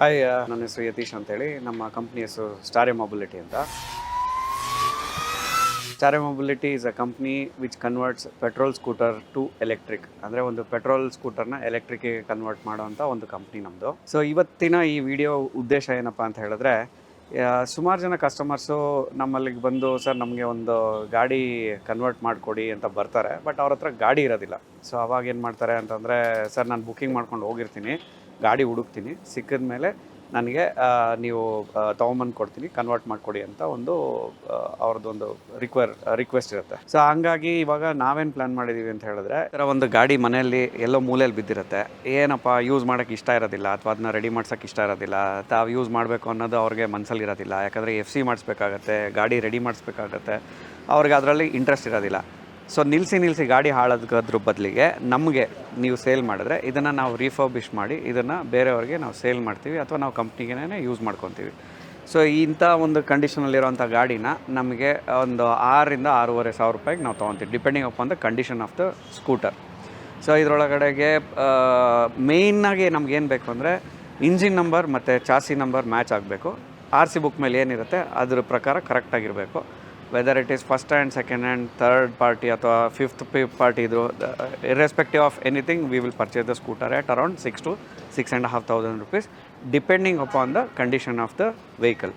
Hi ನನ್ನ ಹೆಸರು ಯತೀಶ್ ಅಂತೇಳಿ. ನಮ್ಮ ಕಂಪ್ನಿ ಹೆಸರು ಸ್ಟಾರೆ ಮೊಬಿಲಿಟಿ ಅಂತ. Stare mobility is a company which converts petrol scooter to electric ಅಂದರೆ ಒಂದು ಪೆಟ್ರೋಲ್ ಸ್ಕೂಟರ್ನ ಎಲೆಕ್ಟ್ರಿಕ್ಗೆ ಕನ್ವರ್ಟ್ ಮಾಡೋವಂಥ ಒಂದು ಕಂಪ್ನಿ ನಮ್ಮದು ಸೊ ಇವತ್ತಿನ ಈ ವಿಡಿಯೋ ಉದ್ದೇಶ ಏನಪ್ಪ ಅಂತ ಹೇಳಿದ್ರೆ ಸುಮಾರು ಜನ ಕಸ್ಟಮರ್ಸು ನಮ್ಮಲ್ಲಿಗೆ ಬಂದು, ಸರ್, ನಮಗೆ ಒಂದು ಗಾಡಿ ಕನ್ವರ್ಟ್ ಮಾಡಿಕೊಡಿ ಅಂತ ಬರ್ತಾರೆ. ಬಟ್ ಅವ್ರ ಹತ್ರ ಗಾಡಿ ಇರೋದಿಲ್ಲ. ಸೊ ಅವಾಗ ಏನು ಮಾಡ್ತಾರೆ ಅಂತಂದರೆ, ಸರ್, ನಾನು ಬುಕ್ಕಿಂಗ್ ಮಾಡ್ಕೊಂಡು ಹೋಗಿರ್ತೀನಿ. ಗಾಡಿ ಹುಡುಕ್ತೀನಿ. ಸಿಕ್ಕಿದ ಮೇಲೆ ನನಗೆ ನೀವು ತೊಗೊಂಬಂದು ಕೊಡ್ತೀನಿ ಕನ್ವರ್ಟ್ ಮಾಡಿಕೊಡಿ ಅಂತ ಒಂದು ಅವ್ರದ್ದೊಂದು ರಿಕ್ವೈರ್ ರಿಕ್ವೆಸ್ಟ್ ಇರುತ್ತೆ. ಸೊ ಹಂಗಾಗಿ ಇವಾಗ ನಾವೇನು ಪ್ಲ್ಯಾನ್ ಮಾಡಿದ್ದೀವಿ ಅಂತ ಹೇಳಿದ್ರೆ, ಈ ಒಂದು ಗಾಡಿ ಮನೆಯಲ್ಲಿ ಎಲ್ಲೋ ಮೂಲೆಯಲ್ಲಿ ಬಿದ್ದಿರುತ್ತೆ. ಏನಪ್ಪ ಯೂಸ್ ಮಾಡೋಕ್ಕೆ ಇಷ್ಟ ಇರೋದಿಲ್ಲ, ಅಥವಾ ಅದನ್ನ ರೆಡಿ ಮಾಡ್ಸೋಕ್ಕೆ ಇಷ್ಟ ಇರೋದಿಲ್ಲ, ತಾವು ಯೂಸ್ ಮಾಡಬೇಕು ಅನ್ನೋದು ಅವ್ರಿಗೆ ಮನಸ್ಸಲ್ಲಿ ಇರೋದಿಲ್ಲ. ಯಾಕಂದರೆ ಎಫ್ ಸಿ ಮಾಡಿಸ್ಬೇಕಾಗತ್ತೆ, ಗಾಡಿ ರೆಡಿ ಮಾಡಿಸ್ಬೇಕಾಗತ್ತೆ. ಅವ್ರಿಗೆ ಅದರಲ್ಲಿ ಇಂಟ್ರೆಸ್ಟ್ ಇರೋದಿಲ್ಲ. ಸೊ ನಿಲ್ಲಿಸಿ ನಿಲ್ಲಿಸಿ ಗಾಡಿ ಹಾಳೋದ್ರ ಬದಲಿಗೆ ನಮಗೆ ನೀವು ಸೇಲ್ ಮಾಡಿದ್ರೆ ಇದನ್ನು ನಾವು ರೀಫರ್ಬಿಷ್ ಮಾಡಿ ಇದನ್ನು ಬೇರೆಯವ್ರಿಗೆ ನಾವು ಸೇಲ್ ಮಾಡ್ತೀವಿ ಅಥವಾ ನಾವು ಕಂಪ್ನಿಗೇನೆ ಯೂಸ್ ಮಾಡ್ಕೊತೀವಿ. ಸೊ ಇಂಥ ಒಂದು ಕಂಡೀಷನಲ್ಲಿರೋಂಥ ಗಾಡಿನ ನಮಗೆ ಒಂದು ಆರರಿಂದ ಆರೂವರೆ ಸಾವಿರ ರೂಪಾಯಿಗೆ ನಾವು ತೊಗೊತೀವಿ depending upon the condition of the scooter so ಇದರೊಳಗಡೆಗೆ ಮೇಯ್ನಾಗಿ ಏನು ಬೇಕು ಅಂದರೆ ಇಂಜಿನ್ ನಂಬರ್ ಮತ್ತು ಚಾಸಿ ನಂಬರ್ ಮ್ಯಾಚ್ ಆಗಬೇಕು. ಆರ್ ಸಿ ಬುಕ್ ಮೇಲೆ ಏನಿರುತ್ತೆ, ಅದ್ರ ಪ್ರಕಾರ ಕರೆಕ್ಟಾಗಿರಬೇಕು whether it is first and second and third party ಅಥವಾ ಫಿಫ್ತ್ ಪಿ ಪಾರ್ಟಿ ಇದ್ರು irrespective of anything we will purchase the scooter at around six to six and half thousand rupees depending upon the condition of the vehicle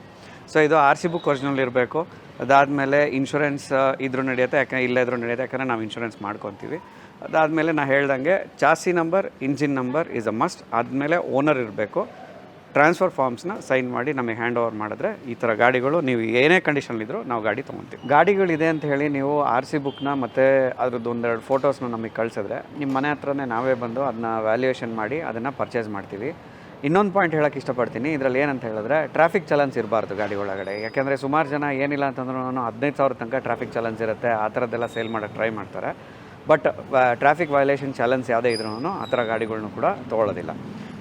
so ಇದು R C book original ಇರಬೇಕು. ಅದಾದಮೇಲೆ insurance ಇದ್ರೂ ನಡೆಯುತ್ತೆ ಯಾಕೆ ಇಲ್ಲೇ ಇದ್ರೂ ನಡೆಯುತ್ತೆ, ಯಾಕಂದರೆ ನಾವು ಇನ್ಶೂರೆನ್ಸ್ ಮಾಡ್ಕೊತೀವಿ. ಅದಾದಮೇಲೆ ನಾನು ಹೇಳ್ದಂಗೆ chassis number engine number is a must ಆದಮೇಲೆ ಓನರ್ ಇರಬೇಕು. ಟ್ರಾನ್ಸ್ಫರ್ ಫಾರ್ಮ್ಸ್ನ ಸೈನ್ ಮಾಡಿ ನಮಗೆ ಹ್ಯಾಂಡ್ ಓವರ್ ಮಾಡಿದ್ರೆ ಈ ಥರ ಗಾಡಿಗಳು, ನೀವು ಏನೇ ಕಂಡೀಷನ್ಲಿದ್ದರೂ ನಾವು ಗಾಡಿ ತೊಗೊತೀವಿ. ಗಾಡಿಗಳಿದೆ ಅಂತ ಹೇಳಿ ನೀವು ಆರ್ ಸಿ ಬುಕ್ನ ಮತ್ತು ಅದ್ರದ್ದು ಒಂದೆರಡು ಫೋಟೋಸ್ನ ನಮಗೆ ಕಳಿಸಿದ್ರೆ ನಿಮ್ಮ ಮನೆ ಹತ್ರನೇ ನಾವೇ ಬಂದು ಅದನ್ನ ವ್ಯಾಲ್ಯೂಯೇಷನ್ ಮಾಡಿ ಅದನ್ನು ಪರ್ಚೇಸ್ ಮಾಡ್ತೀವಿ. ಇನ್ನೊಂದು ಪಾಯಿಂಟ್ ಹೇಳಕ್ಕೆ ಇಷ್ಟಪಡ್ತೀನಿ. ಇದರಲ್ಲಿ ಏನಂತ ಹೇಳಿದ್ರೆ ಟ್ರಾಫಿಕ್ ಚಲನ್ಸ್ ಇರಬಾರ್ದು ಗಾಡಿ ಒಳಗಡೆ. ಯಾಕೆಂದರೆ ಸುಮಾರು ಜನ ಏನಿಲ್ಲ ಅಂತಂದ್ರೂ ಹದಿನೈದು ಸಾವಿರ ತನಕ ಟ್ರಾಫಿಕ್ ಚಲನ್ಸ್ ಇರುತ್ತೆ, ಆ ಥರದ್ದೆಲ್ಲ ಸೇಲ್ ಮಾಡೋಕ್ಕೆ ಟ್ರೈ ಮಾಡ್ತಾರೆ. ಬಟ್ ಟ್ರಾಫಿಕ್ ವೈಲೇಷನ್ ಚಾಲೆನ್ಸ್ ಯಾವುದೇ ಇದ್ರೂ ಆ ಥರ ಗಾಡಿಗಳನ್ನೂ ಕೂಡ ತೊಗೊಳ್ಳೋದಿಲ್ಲ.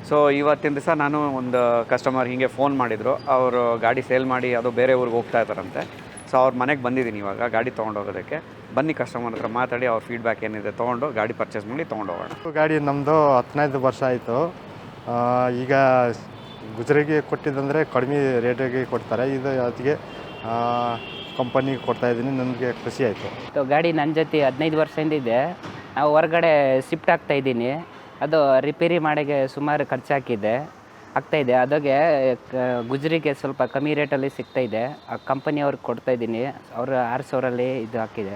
ಸೊ ಇವತ್ತಿನ ದಿವಸ ನಾನು ಒಂದು ಕಸ್ಟಮರ್ ಹೀಗೆ ಫೋನ್ ಮಾಡಿದರು. ಅವರು ಗಾಡಿ ಸೇಲ್ ಮಾಡಿ ಅದು ಬೇರೆ ಊರಿಗೆ ಹೋಗ್ತಾ ಇದ್ದಾರಂತೆ. ಸೊ ಅವ್ರ ಮನೆಗೆ ಬಂದಿದ್ದೀನಿ ಇವಾಗ ಗಾಡಿ ತೊಗೊಂಡೋಗೋದಕ್ಕೆ ಬನ್ನಿ ಕಸ್ಟಮರ್ ಹತ್ರ ಮಾತಾಡಿ ಅವ್ರ ಫೀಡ್ಬ್ಯಾಕ್ ಏನಿದೆ ತೊಗೊಂಡು ಗಾಡಿ ಪರ್ಚೇಸ್ ಮಾಡಿ ತೊಗೊಂಡೋಗೋಣ ಗಾಡಿ ನಮ್ಮದು ಹದಿನೈದು ವರ್ಷ ಆಯಿತು. ಈಗ ಗುಜರಿಗೆ ಕೊಟ್ಟಿದ್ದಂದರೆ ಕಡಿಮೆ ರೇಟಿಗೆ ಕೊಡ್ತಾರೆ. ಇದು ಅದಕ್ಕೆ ಕಂಪನಿಗೆ ಕೊಡ್ತಾಯಿದ್ದೀನಿ ನನಗೆ ಖುಷಿ ಆಯಿತು. ಸೊ ಗಾಡಿ ನನ್ನ ಜೊತೆ ಹದಿನೈದು ವರ್ಷದಿಂದ ಇದೆ. ನಾವು ಹೊರಗಡೆ ಶಿಫ್ಟ್ ಆಗ್ತಾ ಇದ್ದೀನಿ. ಅದು ರಿಪೇರಿ ಮಾಡೋಕ್ಕೆ ಸುಮಾರು ಖರ್ಚು ಆಗ್ತಾಯಿದೆ ಅದಾಗೆ ಗುಜ್ರಿಗೆ ಸ್ವಲ್ಪ ಕಮ್ಮಿ ರೇಟಲ್ಲಿ ಇದೆ. ಆ ಕಂಪನಿಯವ್ರಿಗೆ ಕೊಡ್ತಾ ಇದ್ದೀನಿ. ಅವರು ಆರು ಸಾವಿರಲ್ಲಿ ಇದು ಹಾಕಿದೆ.